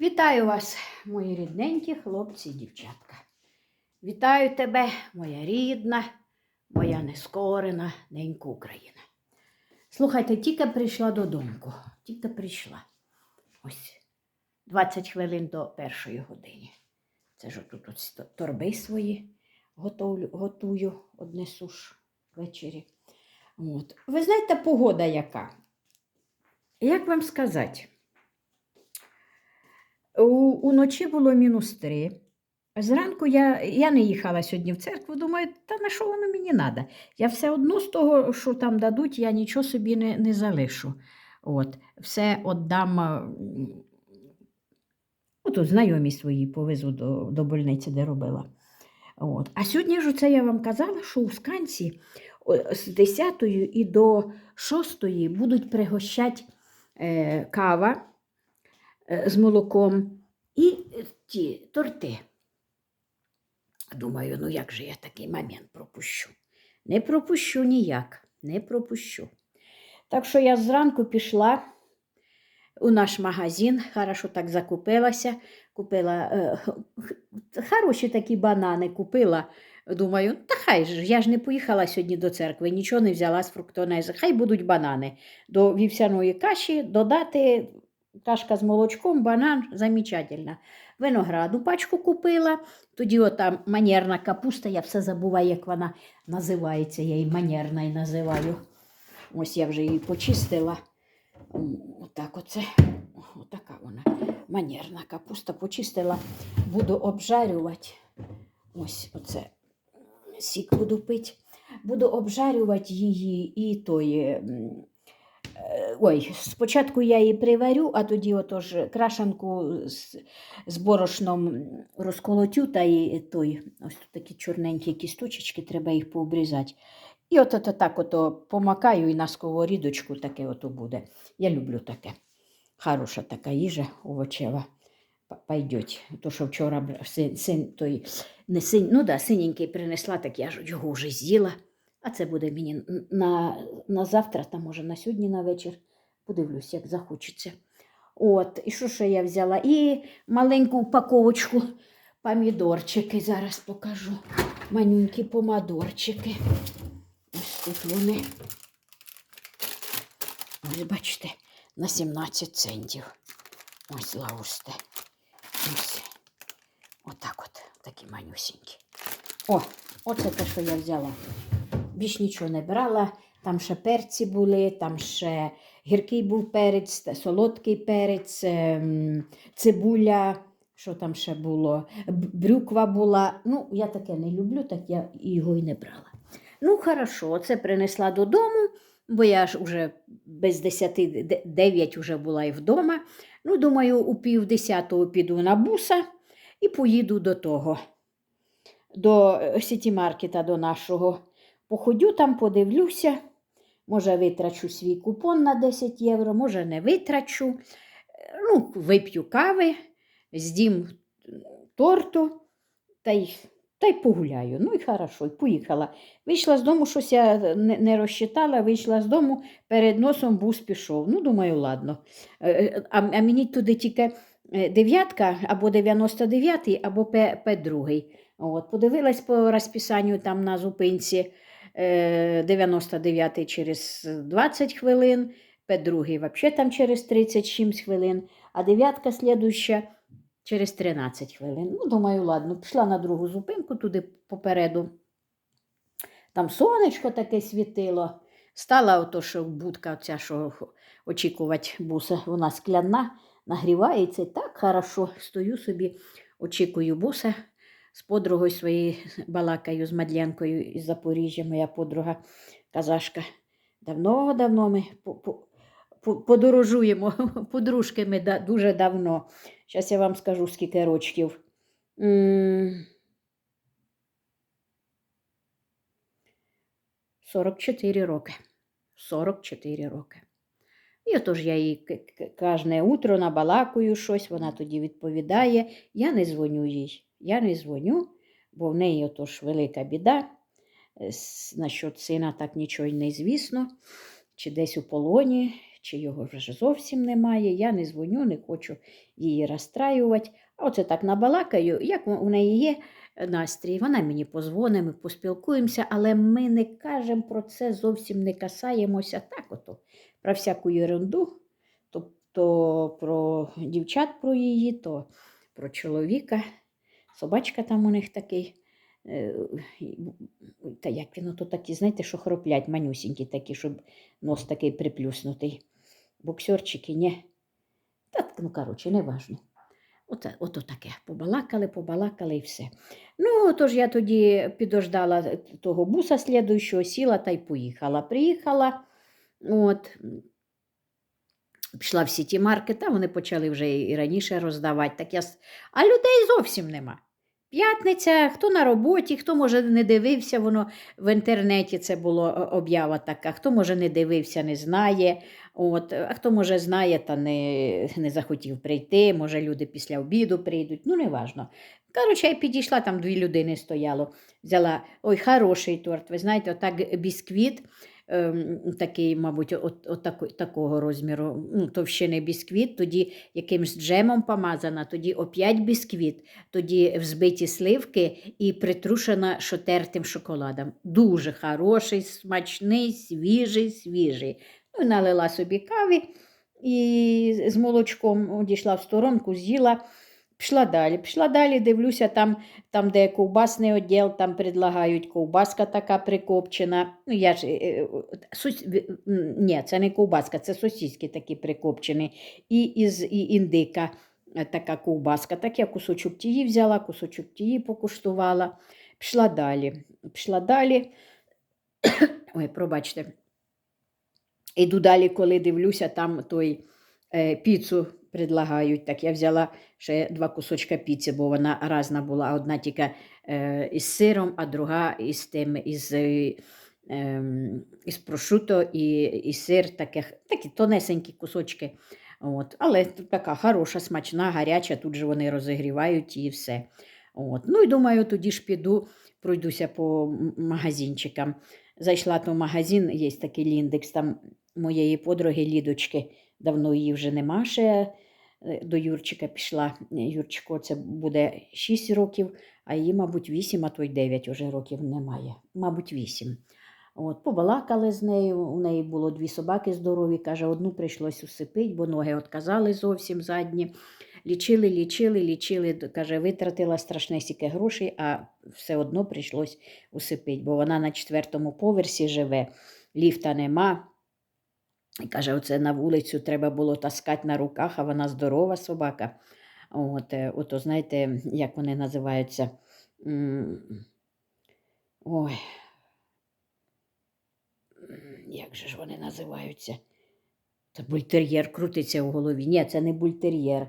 Вітаю вас, мої рідненькі хлопці і дівчатка. Вітаю тебе, моя рідна, моя нескорена ненька Україна. Слухайте, тільки прийшла додому, тільки прийшла. Ось 20 хвилин до першої години. Це ж тут ось торби свої готовлю, готую, однесу ж ввечері. От. Ви знаєте, погода яка? Як вам сказати? Уночі було мінус три. Зранку я, я не їхала сьогодні в церкву, думаю, та на що воно мені треба? Я все одно з того, що там дадуть, я нічого собі не, не залишу. От, все віддам. а, Ну, тут знайомі свої повезу до, до больниці, де робила. От. А сьогодні ж це я вам казала, що у Сканці з 10 і до 6 будуть пригощати е, кава е, з молоком і е, ті торти. Думаю, ну як же я такий момент пропущу? Не пропущу ніяк, не пропущу. Так що я зранку пішла у наш магазин, хорошо так закупилася, купила е, хороші такі банани, купила. Думаю, та хай ж, я ж не поїхала сьогодні до церкви, нічого не взяла з фруктонези. Хай будуть банани. До вівсяної каші додати кашка з молочком, банан замечательно. Винограду пачку купила. Тоді ота манерна капуста, я все забуваю, як вона називається. Я її манерна і називаю. Ось я вже її почистила. Отак оце. Отака вона. Манерна капуста почистила. Буду обжарювати. Ось оце. Сік буду пити. Буду обжарювати її і той. Е, Ой, спочатку я її приварю, а тоді отож крашанку з, з борошном розколотю та і той, ось тут такі чорненькі кісточечки, треба їх пообрізати. І от ото так ото помакаю і на сковорідочку таке ото буде. Я люблю таке. Хороша така їжа овочева. Пойдеть. То, що вчора син, син той, не син, ну да, синенький принесла, так я ж його вже з'їла. А це буде мені на, на завтра, та може на сьогодні на вечір. Подивлюсь, як захочеться. От, і що ще я взяла? І маленьку упаковочку помідорчики. Зараз покажу. Манюнькі помадорчики. Ось тут вони. Ось бачите, на 17 центів. Ось лаусте. Ось. Отак от, такі манюсінькі. О, оце те, що я взяла. Більш нічого не брала. Там ще перці були, там ще гіркий був перець, солодкий перець, ем, цибуля, що там ще було, брюква була. Ну, я таке не люблю, так я його і не брала. Ну, хорошо, це принесла додому, бо я ж вже без 10, 9 вже була і вдома. Ну, думаю, у пів десятого піду на буса і поїду до того, до е, сіті-маркета, до нашого. Походю там, подивлюся. Може, витрачу свій купон на 10 євро, може, не витрачу. Ну, вип'ю кави, здім торту та й, та й погуляю. Ну і хорошо, і поїхала. Вийшла з дому, щось я не, розчитала, вийшла з дому, перед носом бус пішов. Ну, думаю, ладно. Е, е, А, а мені туди тільки е, дев'ятка або 99-й, або П, П2. От, подивилась по розписанню там на зупинці. Е, 99 через 20 хвилин, П2 взагалі там через 37 хвилин, а дев'ятка слідуща через 13 хвилин. Ну, думаю, ладно, пішла на другу зупинку туди попереду. Там сонечко таке світило. Стала ото, що будка ця, що очікувати буса, вона скляна, нагрівається. Так хорошо. Стою собі, очікую буса. З подругою своєю балакаю, з Мадленкою із Запоріжжя, моя подруга казашка. Давно-давно ми по- по- по- подорожуємо, подружки ми дуже давно. Зараз я вам скажу, скільки рочків. М, 44 роки. 44 роки. І отож я їй кожне утро набалакую щось, вона тоді відповідає. Я не дзвоню їй. Я не дзвоню, бо в неї отож велика біда. Е, Насчет сина так нічого й не звісно. Чи десь у полоні, чи його вже зовсім немає. Я не дзвоню, не хочу її розстраювати. А оце так набалакаю, як у неї є настрій. Вона мені позвонить, ми поспілкуємося, але ми не кажемо про це, зовсім не касаємося. Так ото, про всяку ерунду, тобто про дівчат про її, то про чоловіка. Собачка там у них такий. е, Та як він ото такі, знаєте, що хроплять, манюсінькі такі, щоб нос такий приплюснутий. Боксерчики, ні. Та, ну, коротше, не важно. Оце, таке. Побалакали, побалакали і все. Ну, тож я тоді підождала того буса слідуючого, сіла та й поїхала. Приїхала, от, пішла в сіті маркет, а вони почали вже і раніше роздавати. Так я... А людей зовсім нема. П'ятниця, хто на роботі, хто, може, не дивився, воно в інтернеті це було об'ява така, хто, може, не дивився, не знає. От, а хто, може, знає та не, не захотів прийти, може, люди після обіду прийдуть, ну, неважно. Коротше, я підійшла, там дві людини стояло. Взяла ой, хороший торт. Ви знаєте, отак бісквіт, такий, мабуть, от, от тако- такого розміру, ну, товщини бісквіт, тоді якимсь джемом помазана, тоді оп'ять бісквіт, тоді взбиті сливки і притрушена шотертим шоколадом. Дуже хороший, смачний, свіжий, свіжий. Ну, налила собі каві і з молочком одійшла в сторонку, з'їла. Пішла далі. Пішла далі, дивлюся, там, там де ковбасний відділ, там предлагають ковбаска така прикопчена. Ну, я ж, е, е, м, Ні, це не ковбаска, це сосиски такі прикопчені. І із і індика е, така ковбаска. Так я кусочок тії взяла, кусочок тії покуштувала. Пішла далі. Пішла далі. Ой, пробачте. Іду далі, коли дивлюся, там той е, піцу предлагають. Так я взяла ще два кусочка піци, бо вона різна була. Одна тільки е, із сиром, а друга із тим, із, е, ем, із прошуто і, і сир, таке, такі тонесенькі кусочки. От. Але така хороша, смачна, гаряча, тут же вони розігрівають і все. От. Ну і думаю, тоді ж піду, пройдуся по магазинчикам. Зайшла то в магазин, є такий ліндекс, там моєї подруги Лідочки, давно її вже нема ще. е, До Юрчика пішла. Юрчику це буде 6 років, а її, мабуть, 8, а то й 9 уже років немає. Мабуть, 8. От, побалакали з нею. У неї було дві собаки здорові. Каже, одну прийшлось усипити, бо ноги отказали зовсім задні. Лічили, лічили, лічили. Каже, витратила страшне сіке грошей, а все одно прийшлось усипити, бо вона на четвертому поверсі живе, ліфта нема. Каже, оце на вулицю треба було таскати на руках, а вона здорова собака. От, е, ото знаєте, як вони називаються? Ой. Як же ж вони називаються? Та бультер'єр крутиться в голові. Ні, це не бультер'єр.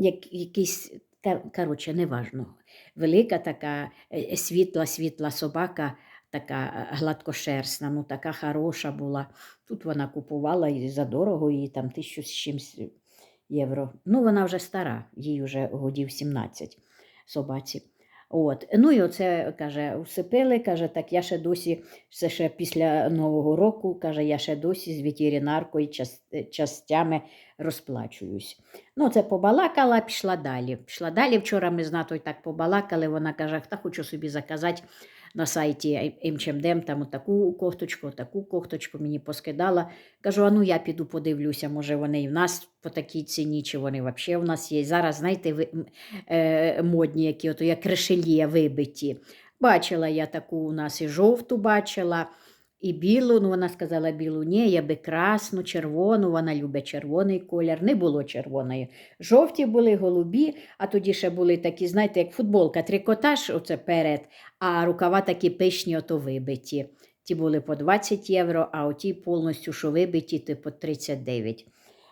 Якийсь, кор- коротше, неважно. Велика така е, світла, світла собака, така е, гладкошерстна, ну така хороша була. Тут вона купувала і за дорого, її там тисячу з чимсь євро. Ну, вона вже стара, їй вже годів 17 собаці. От. Ну і оце каже, всипили, каже, так я ще досі, це ще після Нового року, каже, я ще досі з ветеринаркою час, частями розплачуюсь. Ну, це побалакала, пішла далі. Пішла далі. Вчора ми з Натою так побалакали. Вона каже, та хочу собі заказати на сайті МЧМДМ там таку кофточку, таку кофточку мені поскидала. Кажу, а ну я піду подивлюся, може вони і в нас по такій ціні, чи вони взагалі в нас є. Зараз, знаєте, ви, е, модні, які от як решельє вибиті. Бачила я таку у нас і жовту бачила, і білу. Ну, вона сказала білу, ні, я би красну, червону, вона любить червоний колір. Не було червоної. Жовті були, голубі, а тоді ще були такі, знаєте, як футболка, трикотаж, оце перед, а рукава такі пишні, ото вибиті. Ті були по 20 євро, а оті повністю, що вибиті, то по 39.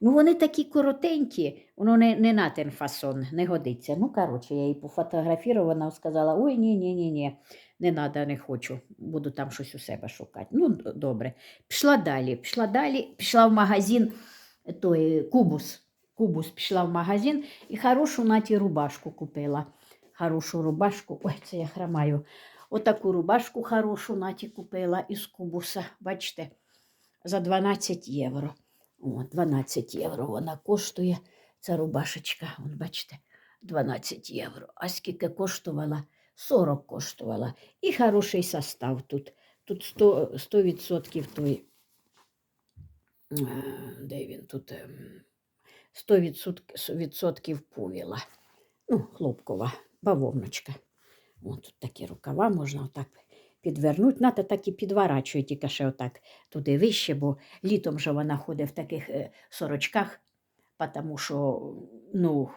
Ну, вони такі коротенькі, воно не, не на ten фасон, не годиться. Ну, коротше, я її пофотографувала, вона сказала: ой, ні, ні, ні, ні, не треба, не хочу, буду там щось у себе шукати. Ну, добре. Пішла далі, пішла далі, пішла в магазин той Кубус. Кубус пішла в магазин і хорошу наті рубашку купила. Хорошу рубашку, ой, це я храмаю. Отаку рубашку хорошу наті купила із кубуса. Бачите? за 12 євро. О, 12 євро вона коштує. Ця рубашечка, от бачите, 12 євро. А скільки коштувала? 40 коштувала. І хороший состав тут. Тут 100%, 100% той. е, Де він тут? ем, 100% відсотків повіла. Ну, хлопкова бавовночка. От тут такі рукава можна отак підвернути. Ната так і підворачує, тільки ще отак туди вище, бо літом же вона ходить в таких е, сорочках, тому що ну,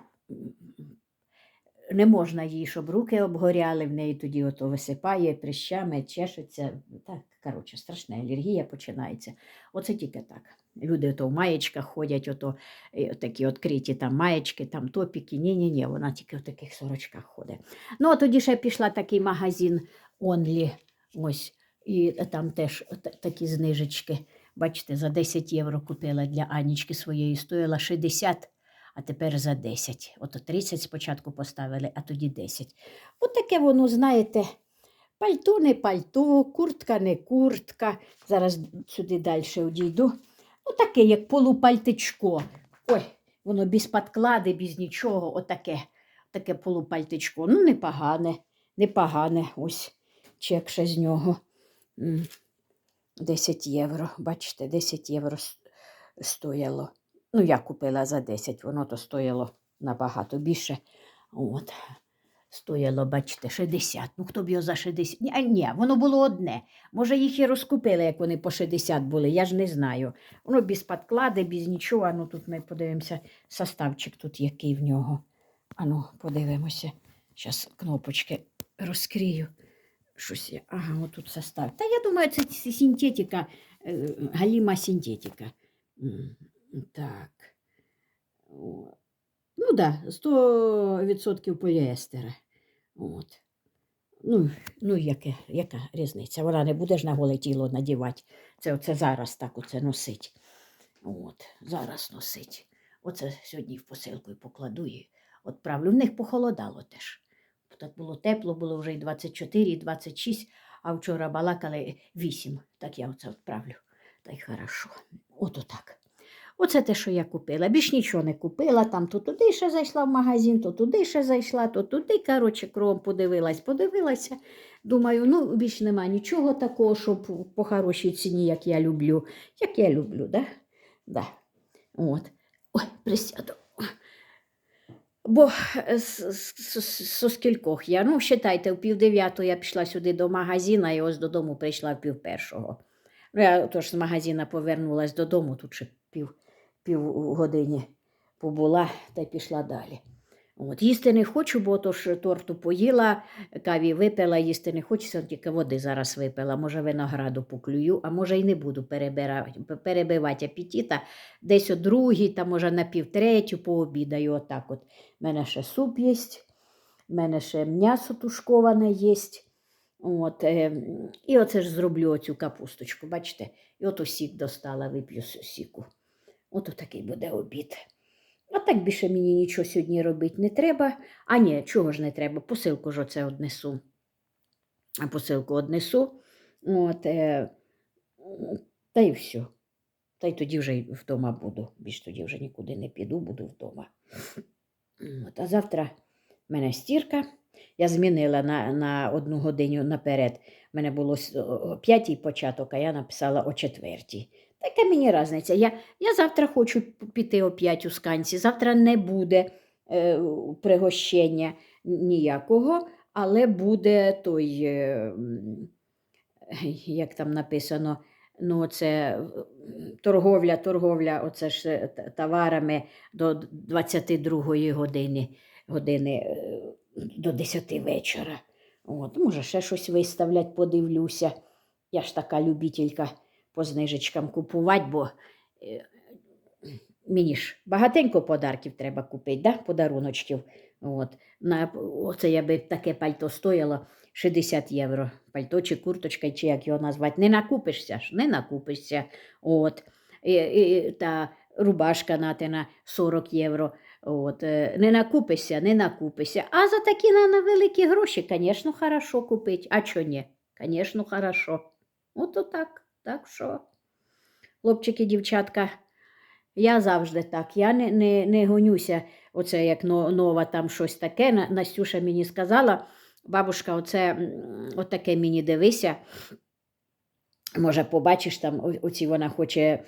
не можна їй, щоб руки обгоряли, в неї тоді ото висипає прищами, чешеться. Так, коротше, страшна алергія починається. Оце тільки так. Люди ото в маєчках ходять, ото е, такі відкриті там маєчки, там топіки. Ні-ні-ні, вона тільки в таких сорочках ходить. Ну, а тоді ще пішла такий магазин Онлі. Ось, і там теж та- такі знижечки. Бачите, за 10 євро купила для Анічки своєї, стоїла 60, а тепер за 10. Ото 30 спочатку поставили, а тоді 10. От таке воно, знаєте, пальто не пальто, куртка не куртка. Зараз сюди далі одійду. Ну, таке, як полупальтичко. Ой, воно без подклади, без нічого, отаке, таке полупальтичко. Ну, непогане, непогане. Ось чек з нього. 10 євро. Бачите, 10 євро стояло. Ну, я купила за 10, воно то стояло набагато більше. От. Стояло, бачите, 60. Ну, хто б його за 60? Ні, а ні, воно було одне. Може, їх і розкупили, як вони по 60 були, я ж не знаю. Воно без подклади, без нічого. Ну, тут ми подивимося, составчик тут який в нього. Ану, подивимося. Зараз кнопочки розкрию. Щось. Ага, отут состав. Та я думаю, це синтетика, е, галіма синтетика. Так. Ну да, 100% поліестера. От. Ну, ну яке, яка різниця? Вона не буде ж на голе тіло надівати. Це оце зараз так оце носить. От, зараз носить. Оце сьогодні в посилку і покладу і відправлю. В них похолодало теж. Так було тепло, було вже і 24, і 26, а вчора балакали 8. Так я оце відправлю. Та й хорошо. Ото так. Оце те, що я купила. Більш нічого не купила. Там то туди ще зайшла в магазин, то туди ще зайшла, то туди, коротше, кругом подивилась, подивилася. Думаю, ну більш нема нічого такого, щоб по хорошій ціні, як я люблю. Як я люблю, да? Да. От. Ой, присяду. Бо е, з, з скількох я, ну, вважайте, в пів дев'ятого я пішла сюди до магазина і ось додому прийшла в пів першого. Ну, я тож з магазина повернулася додому, тут ще пів, пів години побула та й пішла далі. От, їсти не хочу, бо то ж торту поїла, каві випила, їсти не хочеться, тільки води зараз випила. Може, винограду поклюю, а може, й не буду перебивати апетита. Десь о другій, та може на півтретю пообідаю. Отак от. У мене ще суп є, в мене ще м'ясо тушковане є. От, е, і оце ж зроблю оцю капусточку, бачите? І ото сік достала, вип'ю сіку. Ото такий буде обід. А так більше мені нічого сьогодні робити не треба. А ні, чого ж не треба? Посилку ж оце однесу. А посилку однесу. От, е, та й все. Та й тоді вже вдома буду. Більш тоді вже нікуди не піду, буду вдома. От, а завтра в мене стірка. Я змінила на, на одну годину наперед. У мене було о п'ятій початок, а я написала о четвертій. Така мені різниця. Я, я завтра хочу піти о п'ять у сканці. Завтра не буде е, пригощення ніякого, але буде той, е, як там написано, ну, це е, торговля, торговля, оце ж е, товарами до 22 години, години е, до 10 вечора. От, може, ще щось виставлять, подивлюся. Я ж така любителька по знижечкам купувати, бо е, мені ж багатенько подарків треба купити, да? подаруночків. От. На, оце я би таке пальто стояло 60 євро. Пальто чи курточка, чи як його назвати. Не накупишся ж, не накупишся. От. І, і, та рубашка натина 40 євро. От. е, Не накупишся, не накупишся. А за такі на, на великі гроші, звісно, хорошо купити. А чого ні? Звісно, хорошо. От так. Так що. хлопчики, дівчатка. Я завжди так. Я не, не, не гонюся, оце як но- нова там щось таке. Настюша мені сказала, бабушка, оце отаке мені дивися. Може, побачиш там, оці вона хоче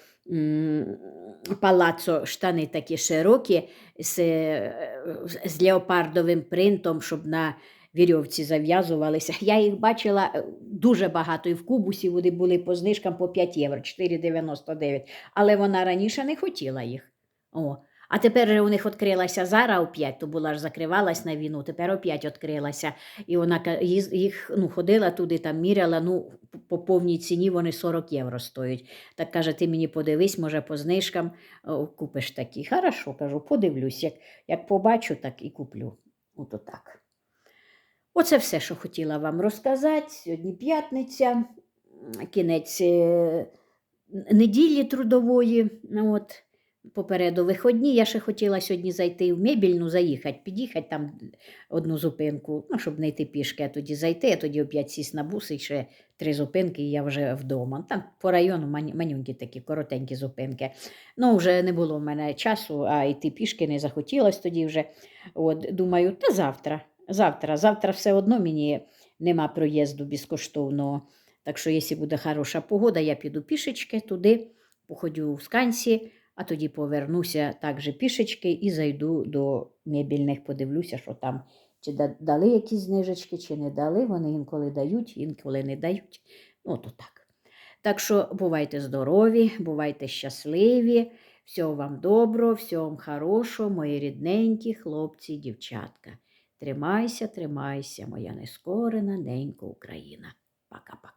палацо, штани такі широкі з, е, з леопардовим принтом, щоб на вірьовці зав'язувалися. Я їх бачила е, дуже багато, і в кубусі вони були по знижкам по 5 євро, 4,99. Але вона раніше не хотіла їх. О. А тепер у них відкрилася Зара опять, то була ж закривалась на війну, тепер опять відкрилася. І вона їх ну, ходила туди, там міряла, ну, по повній ціні вони 40 євро стоять. Так каже, ти мені подивись, може, по знижкам купиш такі. Хорошо, кажу, подивлюсь. Як, як побачу, так і куплю. Ото так. Оце все, що хотіла вам розказати. Сьогодні п'ятниця, кінець е, неділі трудової. Ну, От, попереду виходні. Я ще хотіла сьогодні зайти в мебільну, заїхати, під'їхати там одну зупинку, ну, щоб не йти пішки, а тоді зайти, а тоді опять сість на бус і ще три зупинки, і я вже вдома. Там по району манюнькі такі коротенькі зупинки. Ну, вже не було в мене часу, а йти пішки не захотілося тоді вже. От, думаю, та завтра. Завтра, завтра все одно мені нема проїзду безкоштовного. Так що, якщо буде хороша погода, я піду пішечки туди, походю в сканці, а тоді повернуся також пішечки і зайду до мебільних, подивлюся, що там чи дали якісь знижечки, чи не дали. Вони інколи дають, інколи не дають. Ну, то так. Так що бувайте здорові, бувайте щасливі, всього вам доброго, всього вам хорошого, мої рідненькі хлопці дівчатка. Тримайся, тримайся, моя нескорена ненька Україна. Пока-пока.